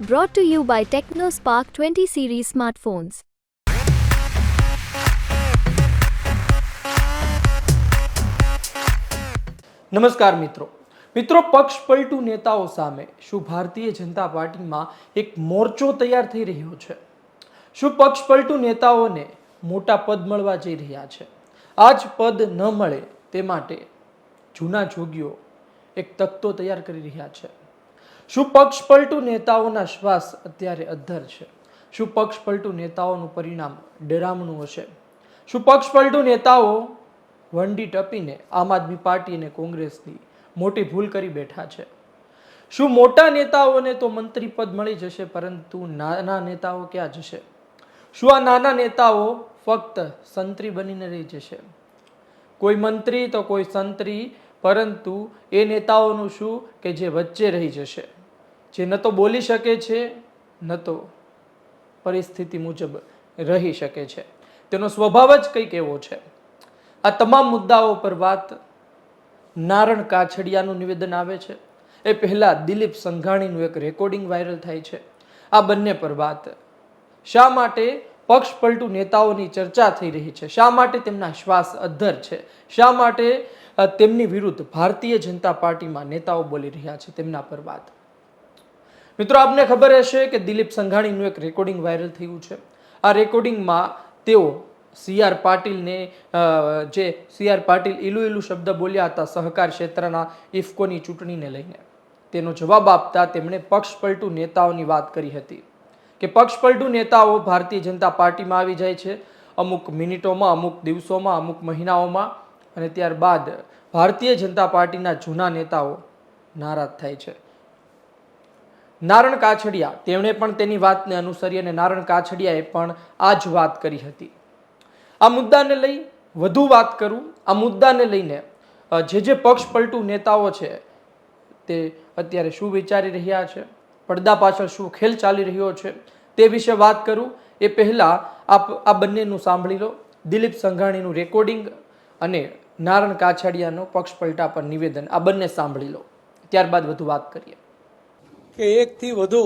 Brought to you by TechnoSpark 20 series smartphones. નમસ્કાર મિત્રો. મિત્રો પક્ષ પલટુ નેતાઓ સામે શું ભારતીય જનતા પાર્ટીમાં એક મોરચો તૈયાર થઈ રહ્યો છે? શું પક્ષ પલટુ નેતાઓને મોટા પદ મળવા જઈ રહ્યા છે? આ જ પદ ન મળે તે માટે જૂના જોગીઓ એક તખ્તો તૈયાર કરી રહ્યા છે. શું પક્ષ પલટું નેતાઓના શ્વાસ અત્યારે અદ્ધર છે? શું પક્ષ પલટું નેતાઓનું પરિણામ ડરામણું હશે? શું પક્ષ પલટું નેતાઓ વંડી ટપીને આમ આદમી પાર્ટી અને કોંગ્રેસની મોટી ભૂલ કરી બેઠા છે? શું મોટા નેતાઓને તો મંત્રી પદ મળી જશે, પરંતુ નાના નેતાઓ ક્યાં જશે? શું આ નાના નેતાઓ ફક્ત સંત્રી બનીને રહી જશે? કોઈ મંત્રી તો કોઈ સંત્રી, પરંતુ એ નેતાઓનું શું કે જે વચ્ચે રહી જશે? જે ન તો બોલી શકે છે, ન તો પરિસ્થિતિ મુજબ રહી શકે છે. તેનો સ્વભાવ જ કંઈક એવો છે. આ તમામ મુદ્દાઓ પર વાત નારણ કાછડિયાનું નિવેદન આવે છે. એ પહેલાં દિલીપ સંઘાણીનું એક રેકોર્ડિંગ વાયરલ થાય છે. આ બંને પર વાત. શા માટે પક્ષ પલટુ નેતાઓની ચર્ચા થઈ રહી છે? શા માટે તેમના શ્વાસ અદ્ધર છે? શા માટે તેમની વિરુદ્ધ ભારતીય જનતા પાર્ટીમાં નેતાઓ બોલી રહ્યા છે? તેમના પર વાત. મિત્રો, આપને ખબર હશે કે દિલીપ સંઘાણીનું એક રેકોર્ડિંગ વાયરલ થયું છે. આ રેકોર્ડિંગમાં તેઓ સી આર પાટીલને જે સી આર પાટીલ ઈલુ ઈલુ શબ્દ બોલ્યા હતા સહકાર ક્ષેત્રના ઇફકોની ચૂંટણીને લઈને. તેનો જવાબ આપતા તેમણે પક્ષપલટુ નેતાઓની વાત કરી હતી કે પક્ષપલટુ નેતાઓ ભારતીય જનતા પાર્ટીમાં આવી જાય છે. અમુક મિનિટોમાં, અમુક દિવસોમાં, અમુક મહિનાઓમાં અને ત્યારબાદ ભારતીય જનતા પાર્ટીના જૂના નેતાઓ નારાજ થાય છે. નારણ કાછડિયા તેમણે પણ તેની વાતને અનુસરી અને નારણ કાછડિયાએ પણ આ જ વાત કરી હતી. આ મુદ્દાને લઈ વધુ વાત કરું. આ મુદ્દાને લઈને જે જે પક્ષ પલટુ નેતાઓ છે, તે અત્યારે શું વિચારી રહ્યા છે, પડદા પાછળ શું ખેલ ચાલી રહ્યો છે, તે વિશે વાત કરું. એ પહેલાં આપ, આ બંનેનું સાંભળી લો. દિલીપ સંઘાણીનું રેકોર્ડિંગ અને નારણ કાછડિયાનો પક્ષ પલટા પર નિવેદન, આ બંને સાંભળી લો. ત્યારબાદ વધુ વાત કરીએ. કે એકથી વધુ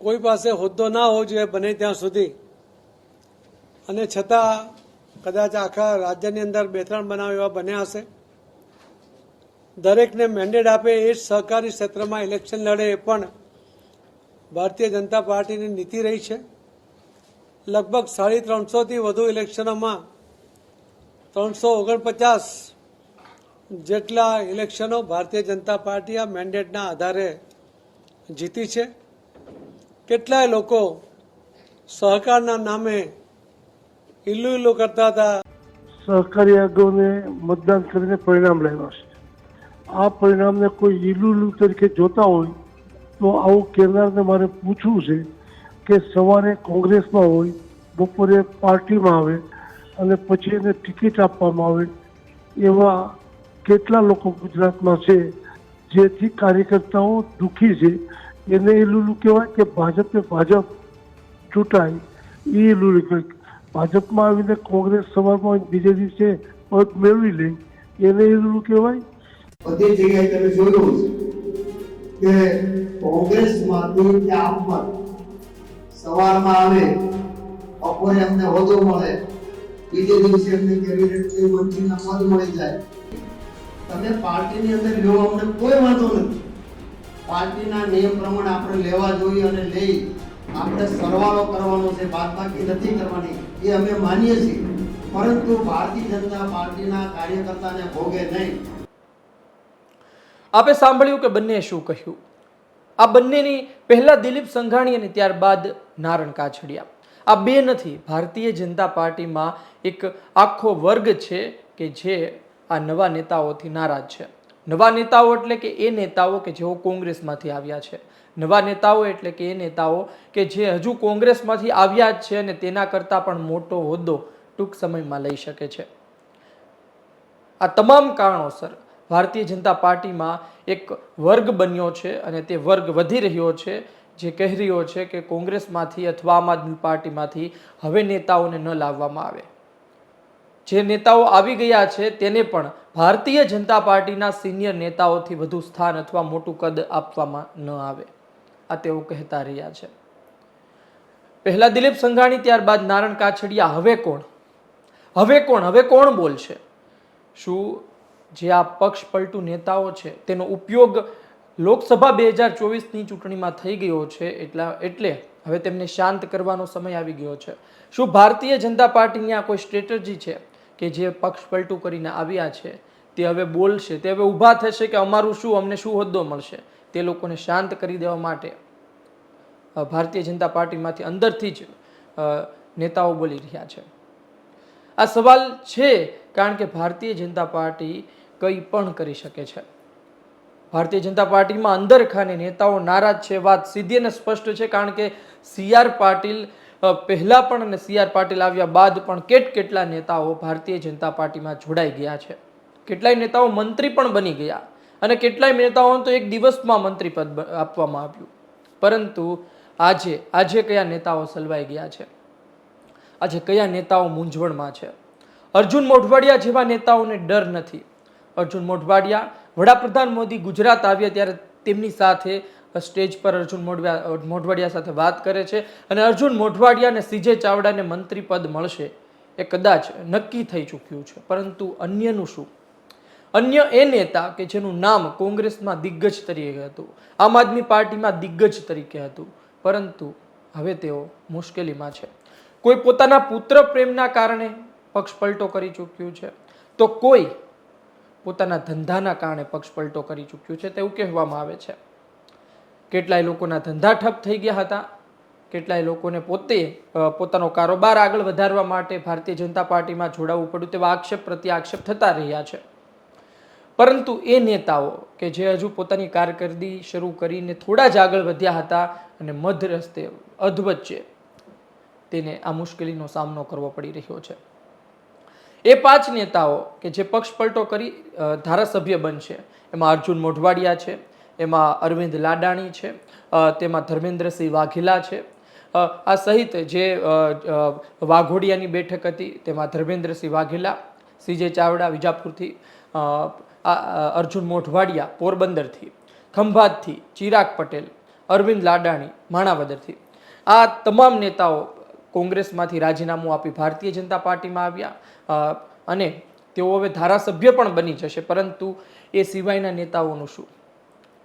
કોઈ પાસે હોદ્દો ના હોવો જોઈએ બને ત્યાં સુધી. અને છતાં કદાચ આખા રાજ્યની અંદર બે ત્રણ બનાવ એવા બન્યા હશે. દરેકને મેન્ડેટ આપે એ જ સહકારી ક્ષેત્રમાં ઇલેક્શન લડે એ પણ ભારતીય જનતા પાર્ટીની નીતિ રહી છે. લગભગ સાડી ત્રણસોથી વધુ ઇલેક્શનોમાં ત્રણસો ઓગણપચાસ જેટલા ઇલેક્શનો ભારતીય જનતા પાર્ટી આ મેન્ડેટના આધારે જીતી છે, કેટલાય લોકો સહકારના નામે ઇલ્લુ ઇલ્લુ કરતા હતા. સહકારી આગોને મતદાન કરીને પરિણામ લાવ્યા છે. આ પરિણામને કોઈ ઈલુલુ તરીકે જોતા હોય તો આવું કેનારને મારે પૂછવું છે કે સવારે કોંગ્રેસમાં હોય, બપોરે પાર્ટીમાં આવે અને પછી એને ટિકિટ આપવામાં આવે એવા કેટલા લોકો ગુજરાતમાં છે, જેથી કાર્યકર્તાઓ દુઃખી છે. એને ઈલુલુ કહેવાય કે ભાજપે ભાજપ ચૂંટાય. એ ઈલુલુ કહેવાય. ભાજપમાં આવીને કોંગ્રેસ સવારમાં બીજે દિવસે પદ મેળવી લે. એને ઈલુલુ કહેવાય. બધી જગ્યાએ તમે જોયું કે કોંગ્રેસમાંથી કે આપમાં સવારમાં આવે, બપોરે અમને હોદો મળે, બીજે દિવસે અમને કેબિનેટ મંત્રીના પદ મળી જાય. તમે પાર્ટીની અંદર લો અમને કોઈ વાંધો નથી. પાર્ટીના નિયમ પ્રમાણે આપણે લેવા જોઈએ અને લઈ આપણે સરવાળો કરવાનો છે, બાદબાકી નથી કરવાની, એ અમે માનીએ છીએ. પરંતુ ભારતીય જનતા પાર્ટીના કાર્યકર્તાને ભોગે નહીં. આપે સાંભળ્યું કે બંને શું કહ્યું? આ બંનેની પહેલા દિલીપ સંઘાણી અને ત્યારબાદ નારણ કાછડિયા. આ બે નથી, ભારતીય જનતા પાર્ટીમાં એક આખો વર્ગ છે કે જે આ નવા નેતાઓથી નારાજ છે. નવા નેતાઓ એટલે કે એ નેતાઓ કે જેઓ કોંગ્રેસમાંથી આવ્યા છે. નવા નેતાઓ એટલે કે એ નેતાઓ કે જે હજુ કોંગ્રેસમાંથી આવ્યા જ છે અને તેના કરતાં પણ મોટો હોદ્દો ટૂંક સમયમાં લઈ શકે છે. આ તમામ કારણોસર ભારતીય જનતા પાર્ટીમાં એક વર્ગ બન્યો છે અને તે વર્ગ વધી રહ્યો છે. જે કહી રહ્યો છે કે કોંગ્રેસમાંથી અથવા આમ આદમી પાર્ટીમાંથી હવે નેતાઓને ન લાવવામાં આવે. જે નેતાઓ આવી ગયા છે તેને પણ ભારતીય જનતા પાર્ટીના સિનિયર નેતાઓથી વધુ સ્થાન અથવા મોટું કદ આપવામાં ન આવે, આ તેઓ કહેતા રહ્યા છે. પહેલા દિલીપ સંઘાણી, ત્યારબાદ નારણ કાછડિયા. હવે કોણ? હવે કોણ? હવે કોણ બોલશે? શું જે આ પક્ષ પલટુ નેતાઓ છે તેનો ઉપયોગ લોકસભા બે હજાર ચોવીસની ચૂંટણીમાં થઈ ગયો છે એટલા, એટલે હવે તેમને શાંત કરવાનો સમય આવી ગયો છે. શું ભારતીય જનતા પાર્ટીની આ કોઈ સ્ટ્રેટજી છે? કે જે પક્ષ પલટું કરીને આવ્યા છે, તે હવે બોલશે, તે હવે ઊભા થશે કે અમારું શું, અમને શું હોદ્દો મળશે? તે લોકોને શાંત કરી દેવા માટે ભારતીય જનતા પાર્ટીમાંથી અંદરથી જ નેતાઓ બોલી રહ્યા છે. આ સવાલ છે કારણ કે ભારતીય જનતા પાર્ટી કંઈ પણ કરી શકે છે. ભારતીય જનતા પાર્ટીમાં અંદર ખાને નેતાઓ નારાજ છે, વાત સીધી અને સ્પષ્ટ છે કારણ કે સી આર પાટીલ પહેલા પણ અને સી આર પાટીલ આવ્યા બાદ પણ કેટ કેટલા નેતાઓ ભારતીય જનતા પાર્ટીમાં જોડાઈ ગયા છે? કેટલાય નેતાઓ મંત્રી પણ બની ગયા અને કેટલાય નેતાઓને તો એક દિવસમાં મંત્રી પદ આપવામાં આવ્યું. પરંતુ આજે આજે કયા નેતાઓ સલવાઈ ગયા છે? આજે કયા નેતાઓ મૂંઝવણમાં છે? અર્જુન મોઢવાડિયા જેવા નેતાઓને ડર નથી. અર્જુન મોઢવાડિયા વડાપ્રધાન મોદી ગુજરાત આવ્યા ત્યારે તેમની સાથે સ્ટેજ પર અર્જુન મોઢવા, મોઢવાડિયા સાથે વાત કરે છે અને અર્જુન મોઢવાડિયા અને સીજે ચાવડાને મંત્રી પદ મળશે એ કદાચ નક્કી થઈ ચૂક્યું છે. પરંતુ અન્યનું શું? અન્ય એ નેતા કે જેનું નામ કોંગ્રેસમાં દિગ્ગજ તરીકે હતું, આમ આદમી પાર્ટીમાં દિગ્ગજ તરીકે હતું, પરંતુ હવે તેઓ મુશ્કેલીમાં છે. કોઈ પોતાના પુત્ર પ્રેમના કારણે પક્ષ પલટો કરી ચૂક્યું છે? તો કોઈ પોતાના ધંધાના કારણે પક્ષ પલટો કરી ચૂક્યું છે? તેવું કહેવામાં આવે છે. કેટલાય લોકોના ધંધા ઠપ થઈ ગયા હતા. કેટલાય લોકોને પોતે પોતાનો કારોબાર આગળ વધારવા માટે ભારતીય જનતા પાર્ટીમાં જોડાવવું પડ્યું તેવા આક્ષેપ પ્રત્યે આક્ષેપ થતા રહ્યા છે. પરંતુ એ નેતાઓ કે જે હજુ પોતાની કારકિર્દી શરૂ કરીને થોડા જ આગળ વધ્યા હતા અને મધ રસ્તે અધવચ્ચે તેને આ મુશ્કેલીનો સામનો કરવો પડી રહ્યો છે. એ પાંચ નેતાઓ કે જે પક્ષ પલટો કરી ધારાસભ્ય બનશે, એમાં અર્જુન મોઢવાડિયા છે એમાં અરવિંદ લાડાણી છે તેમાં ધર્મેન્દ્રસિંહ વાઘેલા છે. આ સહિત જે વાઘોડિયાની બેઠક હતી, તેમાં ધર્મેન્દ્રસિંહ વાઘેલા, સીજે ચાવડા વિજાપુરથી અર્જુન મોઢવાડિયા પોરબંદરથી, ખંભાતથી ચિરાગ પટેલ, અરવિંદ લાડાણી માણાવદરથી. આ તમામ નેતાઓ કોંગ્રેસમાંથી રાજીનામું આપી ભારતીય જનતા પાર્ટીમાં આવ્યા અને તેઓ હવે ધારાસભ્ય પણ બની જશે, પરંતુ એ સિવાયના નેતાઓનું શું?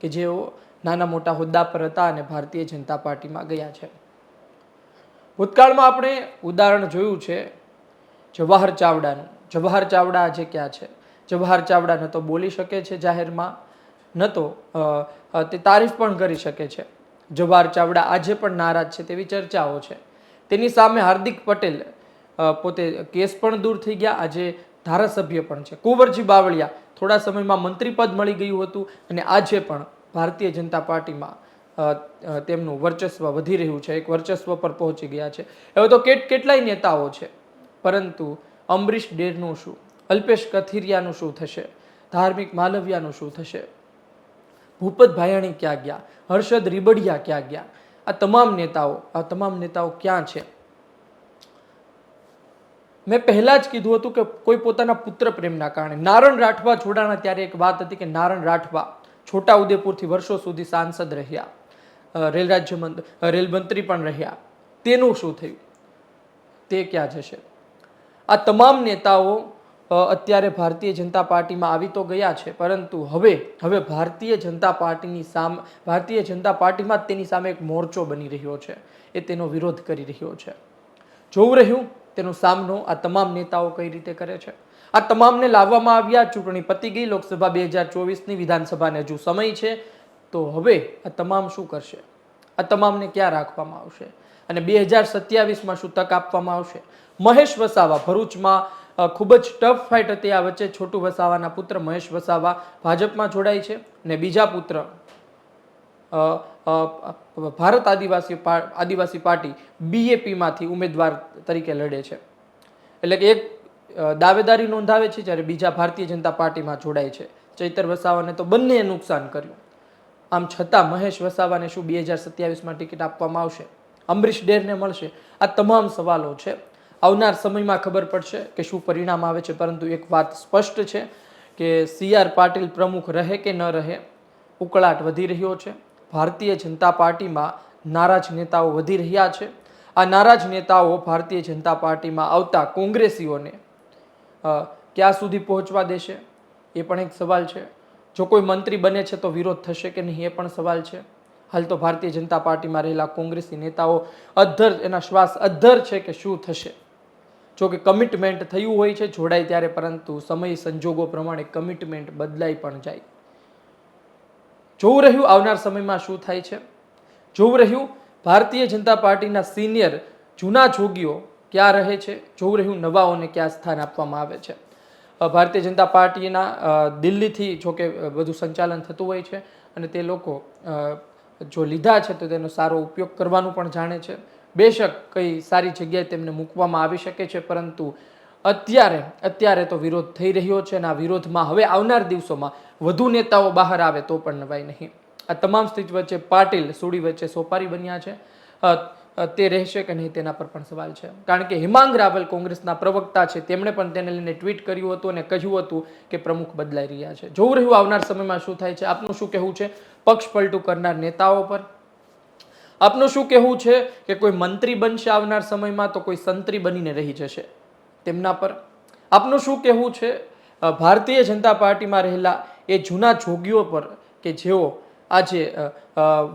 કે જેઓ નાના મોટા હોદ્દા પર હતા અને ભારતીય જનતા પાર્ટીમાં ગયા છે. ભૂતકાળમાં આપણે ઉદાહરણ જોયું છે જવાહર ચાવડાનું. જવાહર ચાવડા આજે ક્યાં છે? જવાહર ચાવડા ન તો બોલી શકે છે જાહેરમાં, ન તો તે તારીફ પણ કરી શકે છે. જવાહર ચાવડા આજે પણ નારાજ છે તેવી ચર્ચાઓ છે. તેની સામે હાર્દિક પટેલ પોતે કેસ પણ દૂર થઈ ગયા. આજે ધારાસભ્ય પણ છે. કુંવરજી બાવળિયા થોડા સમયમાં મંત્રી પદ મળી ગયું હતું અને આજે પણ ભારતીય જનતા પાર્ટીમાં તેમનું વર્ચસ્વ વધી રહ્યું છે. એક વર્ચસ્વ પર પહોંચી ગયા છે. હવે તો કેટ, કેટલાય નેતાઓ છે. પરંતુ અમરીશ ડેરનું શું? અલ્પેશ કથિરિયાનું શું થશે? ધાર્મિક માલવિયાનું શું થશે? ભૂપત ભાયાણી ક્યાં ગયા? હર્ષદ રીબડિયા ક્યાં ગયા? આ તમામ નેતાઓ, આ તમામ નેતાઓ ક્યાં છે? મેં પહેલાં જ કીધું હતું કે કોઈ પોતાના પુત્ર પ્રેમના કારણે. નારણ રાઠવા જોડાણા ત્યારે એક વાત હતી કે નારણ રાઠવા છોટા ઉદેપુરથી વર્ષો સુધી સાંસદ રહ્યા. રેલ રાજ્ય રેલ મંત્રી પણ રહ્યા. તેનું શું થયું? તે ક્યાં જશે? આ તમામ નેતાઓ અત્યારે ભારતીય જનતા પાર્ટીમાં આવી તો ગયા છે, પરંતુ હવે હવે ભારતીય જનતા પાર્ટીની સામે, ભારતીય જનતા પાર્ટીમાં જ તેની સામે એક મોરચો બની રહ્યો છે. એ તેનો વિરોધ કરી રહ્યો છે. જોવું રહ્યું? તેનો સામનો આ તમામ નેતાઓ કઈ રીતે કરે છે? આ તમામને લાવવામાં આવ્યા ચૂંટણી પતી ગઈ, લોકસભા બે હજાર ચોવીસની વિધાનસભાને હજુ સમય છે, તો હવે આ તમામ શું કરશે? આ તમામને ક્યાં રાખવામાં આવશે? અને બે હજાર સત્યાવીસમાં શું તક આપવામાં આવશે? મહેશ વસાવા, ભરૂચમાં ખૂબ જ ટફ ફાઇટ હતી. આ વચ્ચે છોટુ વસાવાના પુત્ર મહેશ વસાવા ભાજપમાં જોડાય છે અને બીજા પુત્ર ભારત આદિવાસી આદિવાસી પાર્ટી બીએપીમાંથી ઉમેદવાર તરીકે લડે છે. એટલે કે એક દાવેદારી નોંધાવે છે જ્યારે બીજા ભારતીય જનતા પાર્ટીમાં જોડાય છે. ચૈતર વસાવાને તો બંનેએ નુકસાન કર્યું. આમ છતાં મહેશ વસાવાને શું બે હજાર સત્યાવીસમાં ટિકિટ આપવામાં આવશે? અમરીશ ડેરને મળશે? આ તમામ સવાલો છે. આવનાર સમયમાં ખબર પડશે કે શું પરિણામ આવે છે, પરંતુ એક વાત સ્પષ્ટ છે કે સી આર પાટીલ પ્રમુખ રહે કે ન રહે, ઉકળાટ વધી રહ્યો છે. ભારતીય જનતા પાર્ટીમાં નારાજ નેતાઓ વધી રહ્યા છે. આ નારાજ નેતાઓ ભારતીય જનતા પાર્ટીમાં આવતા કોંગ્રેસીઓને ક્યાં સુધી પહોંચવા દેશે? એ પણ એક સવાલ છે. જો કોઈ મંત્રી બને છે તો વિરોધ થશે કે નહીં એ પણ સવાલ છે. હાલ તો ભારતીય જનતા પાર્ટીમાં રહેલા કોંગ્રેસી નેતાઓ અધ્ધર, એના શ્વાસ અધ્ધર છે કે શું થશે? જો કે કમિટમેન્ટ થયું હોય છે, જોડાય ત્યારે પરંતુ સમય સંજોગો પ્રમાણે કમિટમેન્ટ બદલાઈ પણ જાય. જોવું રહ્યું આવનાર સમયમાં શું થાય છે? જોવું રહ્યું ભારતીય જનતા પાર્ટીના સિનિયર જૂના જોગીઓ ક્યાં રહે છે? જોવું રહ્યું નવાઓને ક્યાં સ્થાન આપવામાં આવે છે? ભારતીય જનતા પાર્ટીના દિલ્હીથી જો કે બધું સંચાલન થતું હોય છે અને તે લોકો જો લીધા છે તો તેનો સારો ઉપયોગ કરવાનું પણ જાણે છે. બેશક કઈ સારી જગ્યાએ તેમને મૂકવામાં આવી શકે છે, પરંતુ અત્યારે અત્યારે તો વિરોધ થઈ રહ્યો છે અને આ વિરોધમાં હવે આવનાર દિવસોમાં વધુ નેતાઓ બહાર આવે તો પણ નવાય નહીં. આ તમામ સ્થિતિ વચ્ચે પાટીલ, સુડી વચ્ચે સોપારી બન્યા છે. તે રહેશે કે નહીં તેના પર પણ સવાલ છે. કારણ કે હિમાંગ રાવલ કોંગ્રેસના પ્રવક્તા છે. તેમણે પણ તેને લઈને ટ્વીટ કર્યું હતું અને કહ્યું હતું કે પ્રમુખ બદલાઈ રહ્યા છે. જોવું રહ્યું આવનાર સમયમાં શું થાય છે? આપનું શું કહેવું છે? પક્ષ પલટું કરનાર નેતાઓ પર. આપનું શું કહેવું છે કે કોઈ મંત્રી બનશે આવનાર સમયમાં તો કોઈ સંત્રી બનીને રહી જશે? તેમના પર. આપનું શું કહેવું છે? ભારતીય જનતા પાર્ટીમાં રહેલા એ જૂના જોગીઓ પર કે જેઓ આજે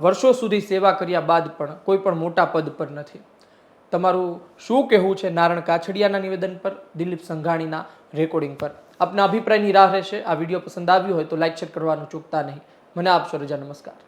વર્ષો સુધી સેવા કર્યા બાદ પણ કોઈ પણ મોટા પદ પર નથી. તમારું શું કહેવું છે નારણ કાછડિયાના નિવેદન પર, દિલીપ સંઘાણીના રેકોર્ડિંગ પર? આપના અભિપ્રાયની રાહ રહેશે. આ વીડિયો પસંદ આવ્યો હોય તો લાઇક શેર કરવાનું ચૂકતા નહીં. મને આપશો રજા. નમસ્કાર.